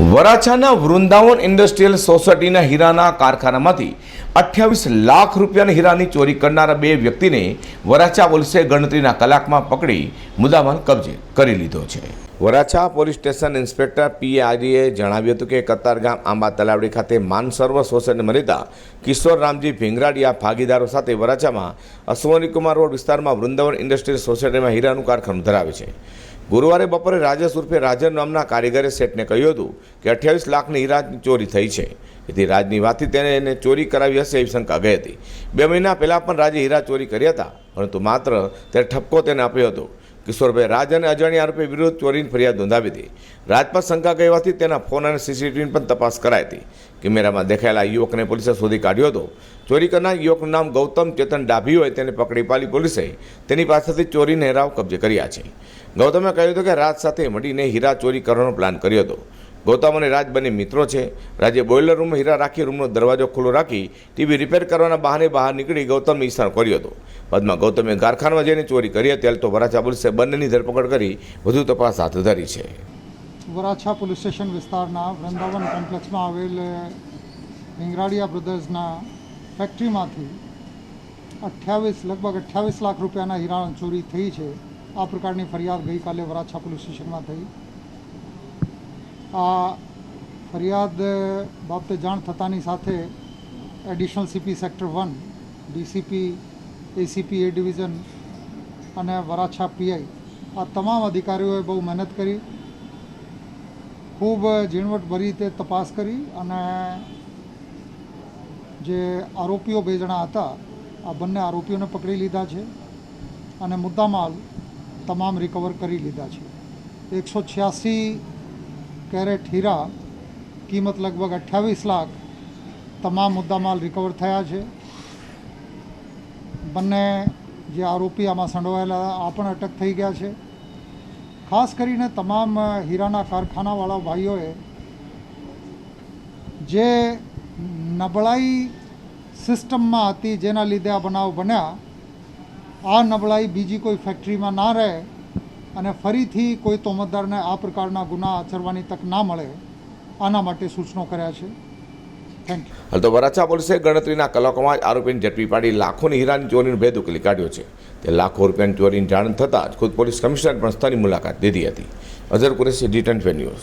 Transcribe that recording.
વરાછાના Vrindavan industrial સોસાયટીના હીરાના કારખાનામાંથી અઠ્યાવીસ લાખ રૂપિયાની હીરાની ચોરી કરનારા બે વ્યક્તિને વરાછા પોલીસે ગણતરીના કલાકમાં પકડી મુદ્દામાલ કબજે કરી લીધો છે. Varachha police station inspector P આર્યે જણાવ્યું હતું કે કતારગામ આંબા તલાવડી ખાતે માનસર્વ સોસાયટીમાં રહેતા કિશોર રામજી ભીંગરાડિયા ભાગીદારો સાથે વરાછામાં અશ્વનીકુમાર રોડ વિસ્તારમાં વૃંદાવન ઇન્ડસ્ટ્રીયલ સોસાયટીમાં હીરાનું કારખાનું ધરાવે છે. ગુરુવારે બપોરે રાજેશ ઉર્ફે રાજન નામના કારીગરે શેઠને કહ્યું હતું કે અઠ્યાવીસ લાખની હીરાની ચોરી થઈ છે. તેથી રાજની વાતથી તેને એને ચોરી કરાવી હશે એવી શંકા ગઈ હતી. બે મહિના પહેલાં પણ રાજે હીરા ચોરી કર્યા હતા, પરંતુ માત્ર તે ઠપકો તેને આપ્યો હતો. કિશોરભાઈ રાજ અને અજાણ્યા આરોપી વિરુદ્ધ ચોરીની ફરિયાદ નોંધાવી હતી. રાજ શંકા કહેવાથી તેના ફોન અને સીસીટીવીની પણ તપાસ કરાઈ હતી. કેમેરામાં દેખાયેલા યુવકને પોલીસે શોધી કાઢ્યો હતો. ચોરી કરનાર યુવકનું નામ ગૌતમ ચેતન ડાભી હોય તેને પકડી પાડી પોલીસે તેની પાસેથી ચોરીને હેરાવ કબજે કર્યા છે. ગૌતમે કહ્યું હતું કે રાજ સાથે મળીને હીરા ચોરી કરવાનો પ્લાન કર્યો હતો. ગૌતમ અને રાજ બંને મિત્રો છે. રાજે બોઇલર રૂમમાં હીરા રાખી રૂમનો દરવાજો ખુલ્લો રાખી ટીવી રિપેર કરવાના બહાને બહાર નીકળી ગૌતમને ઈશારો કર્યો હતો. બાદમાં ગૌતમે કારખાનામાં જઈને ચોરી કરી હતી. તો વરાછા પોલીસે બંનેની ધરપકડ કરી વધુ તપાસ હાથ ધરી છે. વરાછા પોલીસ સ્ટેશન વિસ્તારના વૃંદાવન કોમ્પ્લેક્સમાં આવેલ હિંગરાડિયા બ્રધર્સના ફેક્ટરીમાંથી અઠ્યાવીસ, લગભગ અઠ્યાવીસ લાખ રૂપિયાના હીરાની ચોરી થઈ છે. આ પ્રકારની ફરિયાદ ગઈકાલે વરાછા પોલીસ સ્ટેશનમાં થઈ. આ ફરિયાદ બાબતે જાણ થતાની સાથે additional CP sector one, DCP, ACP, A division અને વરાછા પીઆઈ આ તમામ અધિકારીઓએ બહુ મહેનત કરી, ખૂબ ઝીણવટભરી રીતે તપાસ કરી અને જે આરોપીઓ બે જણા હતા, આ બંને આરોપીઓને પકડી લીધા છે અને મુદ્દામાલ તમામ રિકવર કરી લીધા છે. એકસો છ્યાસી કેરેટ હીરા, કિંમત લગભગ અઠ્યાવીસ લાખ, તમામ મુદ્દામાલ રિકવર થયા છે. બંને જે આરોપી આમાં સંડોવાયેલા આ પણ અટક થઈ ગયા છે. ખાસ કરીને તમામ હીરાના કારખાનાવાળા ભાઈઓએ જે નબળાઈ સિસ્ટમમાં હતી, જેના લીધે આ બનાવ બન્યા, આ નબળાઈ બીજી કોઈ ફેક્ટરીમાં ના રહે અને ફરીથી કોઈ તોમતદારને આ પ્રકારના ગુના આચરવાની તક ના મળે, આના માટે સૂચનો કર્યા છે. થેન્ક યુ હાલ તો વરાછા પોલીસે ગણતરીના કલાકોમાં જ આરોપીને ઝડપી પાડી લાખોની હીરાની ચોરીનો ભેદ ઉકેલી કાઢ્યો છે. તે લાખો રૂપિયાની ચોરીની જાણ થતાં જ ખુદ પોલીસ કમિશનર પણ સ્થળની મુલાકાત લીધી હતી. Azhar Qureshi D twenty news